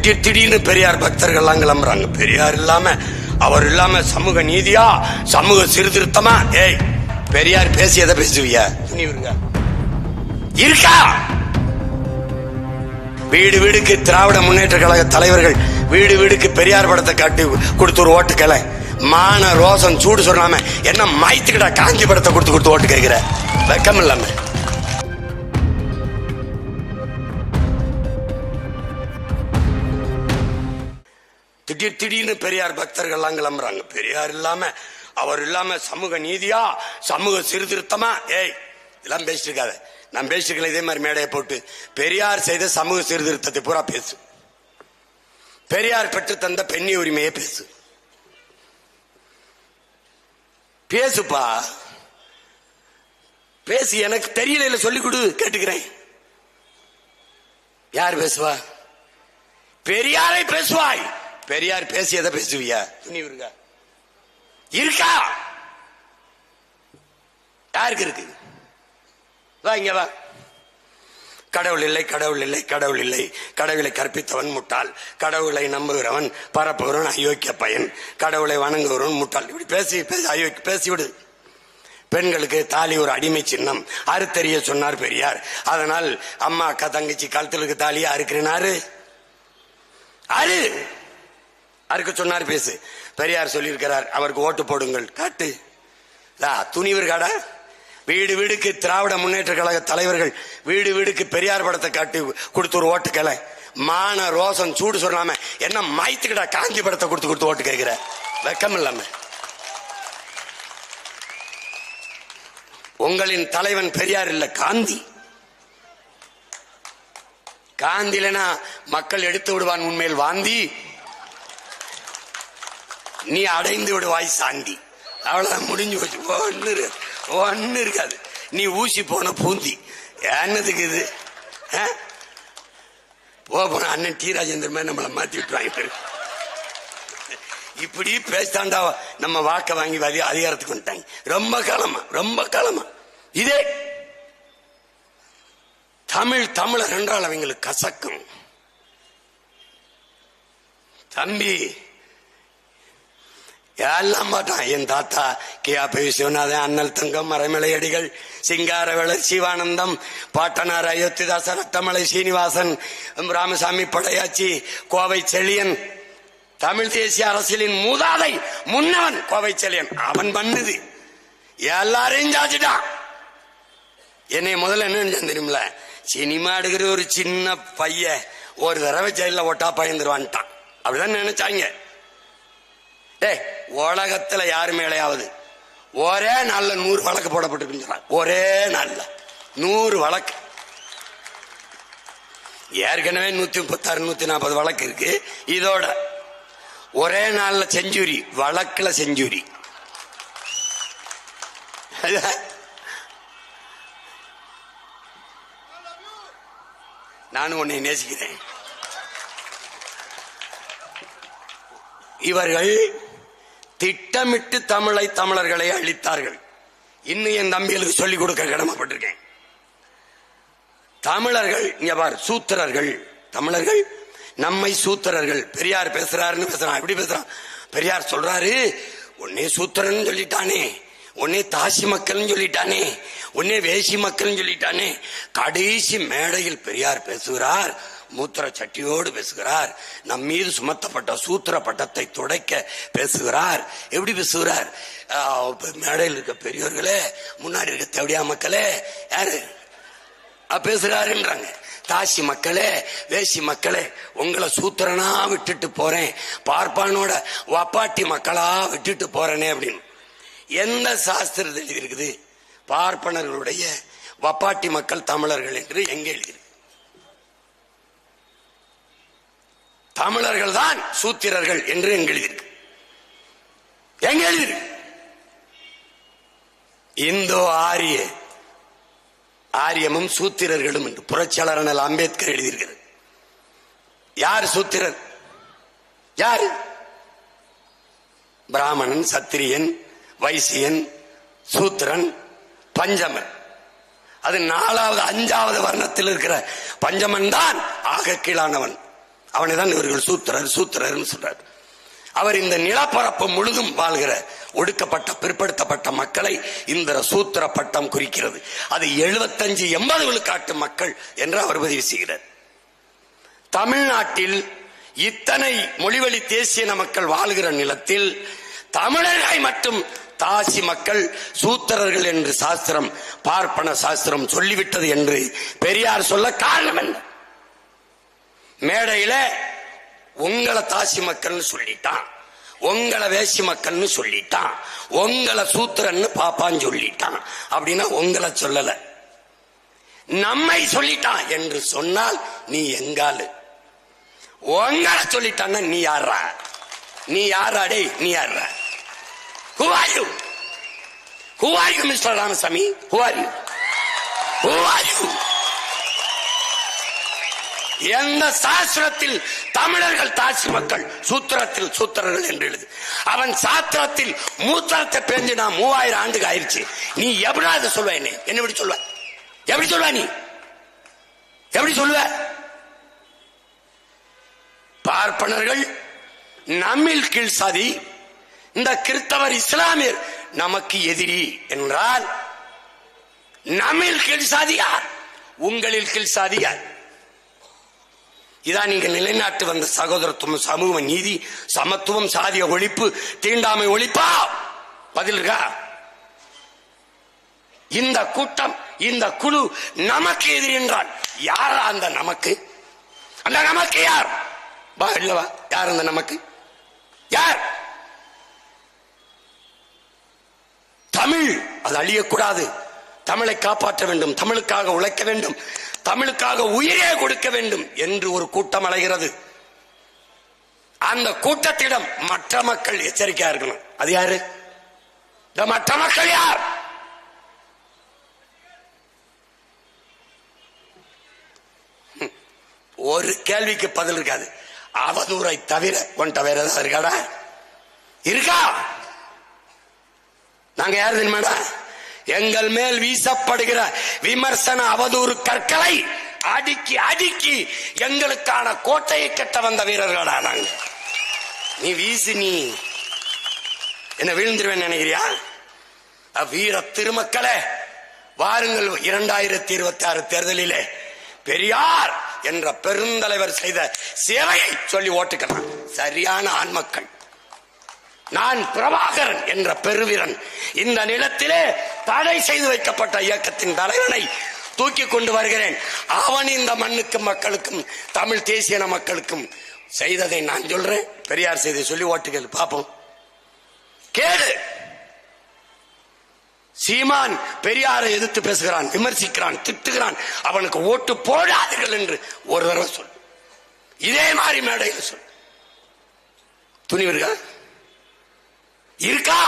திடீர் திடீர்னு பெரியார் பக்தர்கள்லாம் கிளம்புறாங்க. பெரியார் இல்லாம அவர் இல்லாம சமூக நீதியா? சமூக சீர்திருத்தமா? ஏய் பெரியார் பேசியதை பேசுவியா? துணிவுருங்க இருக்கா? வீடு வீடுக்கு திராவிட முன்னேற்ற கழக தலைவர்கள் வீடு வீடுக்கு பெரியார் படத்தை காட்டி கொடுத்து ஒரு ஓட்டு மான ரோசம் சூடு சொல்லாம என்ன மாய்த்துக்கிட்ட காஞ்சி படத்தை கொடுத்து கொடுத்து ஓட்டு கேட்கிற? வெக்கம் இல்லாம திடீர் திடீர்னு பெரியார் பக்தர்கள்லாம் கிளம்புறாங்க. பெரியார் இல்லாம அவர் இல்லாம சமூக நீதியா? சமூக சீர்திருத்தமா? ஏய் இதெல்லாம் பேசிட்டு இருக்காத நான் பேசிருக்கல இதே மாதிரி மேடையை போட்டு. பெரியார் செய்த சமூக சீர்திருத்தத்தை பூரா பேசு. பெரியார் பெற்று தந்த பெண்ணி உரிமையை பேசு. பேசுப்பா. பேசு எனக்கு தெரியல இல்ல சொல்லிக் கொடு கேட்டுக்கிறேன். யார் பேசுவா? பெரியாரை பேசுவாய். பெரியார் பேசியதை பேசுவியா? துணிவு இருக்கா இருக்கா? யாருக்கு இருக்கு? வா இங்க வா. கடவுள் இல்லை கடவுள் இல்லை கடவுள் இல்லை. கடவுளை கற்பித்தவன் முட்டாள். கடவுளை நம்புகிறவன் பரப்புகிறவன் அயோக்கிய பையன். கடவுளை வணங்குகிறவன் முட்டாள். இப்படி பேசி பேசி அயோக்கிய பேசிவிடு பெண்களுக்கு தாலி ஒரு அடிமை சின்னம். அறுத்தறிய சொன்னார் பெரியார். அதனால் அம்மா அக்கா தங்கச்சி கழுத்தலுக்கு தாலியா அறுக்கிறனாரு அரு அறுக்க சொன்னார் பேசு. பெரியார் சொல்லியிருக்கிறார் அவருக்கு ஓட்டு போடுங்கள். காட்டு. துணிவர் காடா வீடு வீடுக்கு திராவிட முன்னேற்ற கழக தலைவர்கள் வீடு வீடுக்கு பெரியார் படத்தை காட்டி கொடுத்து ஒரு ஓட்டு கலை மான ரோசன் சூடு சொல்லாம என்ன மாய்த்துக்கிட்டா காந்தி படத்தை கொடுத்து கொடுத்து ஓட்டு கேட்கிற. வெக்கம் இல்லாம. உங்களின் தலைவன் பெரியார் இல்ல காந்தி. காந்தி இல்லைன்னா மக்கள் எடுத்து விடுவான் உண்மையில் வாந்தி. நீ அடைந்து விடுவாய் சாந்தி. அவ்வளவு முடிஞ்சு போச்சு. ஒன்னு இருக்காது ஒன்னு இருக்காது. நீ ஊசி போன பூந்தி. என்னதுக்கு இது? போ போன அண்ணன் டி ராஜேந்திர மாதிரி நம்மளை மாத்தி விட்டுருவாங்க இப்படி பேசித்தாண்டா நம்ம வாக்க வாங்கி வதி அதிகாரத்துக்கு வந்துட்டாங்க. ரொம்ப காலமா ரொம்ப காலமா. இதே. தமிழ் தமிழர் என்றால் அவங்களுக்கு கசக்கும். தம்பி எல்லாம் பாட்டான் என் தாத்தா கியா பி விஸ்வநாதன் அண்ணல் தங்கம் மறைமலையடிகள் சிங்காரவேளர் சிவானந்தம் பாட்டனார் அயோத்திதாசன் ரத்தமலை சீனிவாசன் ராமசாமி படையாச்சி கோவை செழியன் தமிழ் தேசிய அரசியலின் மூதாதை முன்னவன் கோவை செழியன். அவன் பண்ணுது. எல்லாரையும் சாச்சிட்டான். என்னை முதல்ல என்ன நினைச்சான் தெரியுமில சினிமா எடுக்கிற ஒரு சின்ன பையன் ஒரு தடவை ஜெயில ஒட்டா பயந்துருவான்ட்டான். அப்படிதான் நினைச்சாங்க. டேய் உலகத்துல யாரு மேலையாவது? ஒரே நாள்ல நூறு வழக்கு போடப்பட்டிருக்குன்னு ஒரே நாள்ல. நூறு வழக்கு. ஏற்கனவே நூத்தி முப்பத்தாறு நூத்தி நாற்பது வழக்கு இருக்கு. இதோட. ஒரே நாள்ல செஞ்சுரி வழக்குல செஞ்சுரி. நானும் உன்னை நேசிக்கிறேன். இவர்கள் திட்டமிட்டு தமிழை தமிழர்களை அழித்தார்கள். இன்னும் என் தம்பிகளுக்கு சொல்லிக் கொடுக்க கடமைப்பட்டிருக்கேன். தமிழர்கள் இங்க சூத்திரர்கள். தமிழர்கள் நம்மை சூத்திரர்கள். பெரியார் பேசுறாருன்னு பேசுறான். எப்படி பேசுறான்? பெரியார் சொல்றாரு உன்னே சூத்திரன் சொல்லிட்டானே. உன்னே தாசி மக்கள்னு சொல்லிட்டானே. உன்னே வேசி மக்கள்னு சொல்லிட்டானே. கடைசி மேடையில் பெரியார் பேசுகிறார். மூத்திர சட்டியோடு பேசுகிறார். நம் மீது சுமத்தப்பட்ட சூத்திர பட்டத்தை துடைக்க பேசுகிறார். எப்படி பேசுகிறார்? மேடையில் இருக்க பெரியோர்களே முன்னாடி இருக்க தேவடியா மக்களே யாரு? பேசுகிறாருன்றாங்க. தாசி மக்களே வேசி மக்களே உங்களை சூத்திரனா விட்டுட்டு போறேன். பார்ப்பானோட வப்பாட்டி மக்களா விட்டுட்டு போறேனே அப்படின்னு. எந்த சாஸ்திரத்தில் எழுதியிருக்குது பார்ப்பனர்களுடைய வப்பாட்டி மக்கள் தமிழர்கள் என்று எங்க எழுதியிருக்கு தமிழர்கள் தான் சூத்திரர்கள் என்று எங்க எழுதியிருக்கு எங்க எழுதியிருக்கு இந்தோ ஆரிய ஆரியமும் சூத்திரர்களும் என்று புரட்சியாளர் அண்ணல் அம்பேத்கர் எழுதியிருக்கிறது யார் சூத்திரர்? யார்? பிராமணன் சத்திரியன் வைசியன் சூத்திரன் பஞ்சமன். அது நாலாவது அஞ்சாவது வர்ணத்தில் இருக்கிற பஞ்சமன் தான் ஆக கீழானவன் அவனை தான் இவர்கள் சூத்திரர் சூத்திரர்னு சொல்றார். அவர் இந்த நிலப்பரப்பு முழுதும் வாழ்கிற ஒடுக்கப்பட்ட பிற்படுத்தப்பட்ட மக்களை இந்த சூத்திர பட்டம் குறிக்கிறது. அது எழுபத்தஞ்சு எண்பது விழுக்காட்டு மக்கள் என்று அவர் பதிவு செய்கிறார். தமிழ்நாட்டில் இத்தனை மொழிவழி தேசிய மக்கள் வாழ்கிற நிலத்தில் தமிழர்களை மட்டும் தாசி மக்கள் சூத்திரர்கள் என்று சாஸ்திரம் பார்ப்பன சாஸ்திரம் சொல்லிவிட்டது என்று பெரியார் சொல்ல காரணம் என்ன? மேடையில உங்களை தாசி மக்கள்னு சொல்லிட்டான் உங்களை வேசி மக்கள்னு சொல்லிட்டான் உங்களை சூத்திரன்னு பாப்பான்னு சொல்லிட்டான் அப்படின்னா உங்களை சொல்லல நம்மை சொல்லிட்டான் என்று சொன்னால் நீ எங்காலு உங்களை சொல்லிட்டான்னா நீ யாரா நீ யாராடே நீ யாரா Who are you? Who are you, Mr. Ramasamy? Who are you? Who are you? எந்த சாஸ்திரத்தில் தமிழர்கள் தாசி மக்கள்? சூத்திரத்தில் சூத்திரர்கள் என்று எழுது. அவன் சாத்திரத்தில் மூத்திரத்தை பேஞ்சு நான் மூவாயிரம் ஆண்டுக்கு ஆயிடுச்சு நீ எப்படா அதை சொல்வ என்ன? என்ன எப்படி சொல்வ? எப்படி சொல்வ நீ? எப்படி சொல்லுவ பார்ப்பனர்கள் நம்மில் கீழ் சாதி இந்த கிறிஸ்தவர் இஸ்லாமியர் நமக்கு எதிரி என்றால் நம்மில் கீழ் சாதியார் உங்களில் கீழ் சாதியார் இதான் நீங்க நிலைநாட்டு வந்த சகோதரத்துவம் சமூக நீதி சமத்துவம் சாதிய ஒழிப்பு தீண்டாமை ஒழிப்பா? பதில் இருக்கா? இந்த கூட்டம் இந்த குழு நமக்கு எதிரி என்றால் யாரா அந்த நமக்கு? அந்த நமக்கு யார்? வா இல்லவா யார் அந்த நமக்கு? யார்? தமிழ். அது அழியக்கூடாது. தமிழை காப்பாற்ற வேண்டும். தமிழுக்காக உழைக்க வேண்டும். தமிழுக்காக உயிரே கொடுக்க வேண்டும் என்று ஒரு கூட்டம் அலைகிறது. அந்த கூட்டத்திடம் மற்ற மக்கள் எச்சரிக்கையா இருக்கணும் அது யாரு? இந்த மற்ற மக்கள் யார்? ஒரு கேள்விக்கு பதில் இருக்காது. அவதூறை தவிர உன்ட்ட வேற ஏதாவது இருக்காடா? இருக்கா? நாங்க யாரு தெரியுமாடா? எங்கள் மேல் வீசப்படுகிற விமர்சன அவதூறு கற்களை அடுக்கி அடுக்கி எங்களுக்கான கோட்டையை கட்ட வந்த வீரர்களா நாங்க நீ வீசு நீ. என்ன விழுந்துருவேன் நினைக்கிறியா? வீர திருமக்களே வாருங்கள் இரண்டாயிரத்தி இருபத்தி ஆறு தேர்தலிலே பெரியார் என்ற பெருந்தலைவர் செய்த சேவையை சொல்லி ஓட்டுக்கலாம் சரியான ஆண்மக்கள் நான் பிரபாகரன் என்ற பெருவீரன். இந்த நிலத்திலே தடை செய்து வைக்கப்பட்ட இயக்கத்தின் தலைவனை தூக்கி கொண்டு வருகிறேன். அவன் இந்த மண்ணுக்கும் மக்களுக்கும் தமிழ் தேசியன மக்களுக்கும் செய்ததை நான் சொல்றேன். பெரியார் செய்தி சொல்லி ஓட்டுகள் பார்ப்போம். கேடு சீமான் பெரியாரை எதிர்த்து பேசுகிறான் விமர்சிக்கிறான் திட்டுகிறான். அவனுக்கு ஓட்டு போடாதீர்கள் என்று ஒரு தடவை சொல். இதே மாதிரி மேடையில் சொல். துணிவு இருக்கா?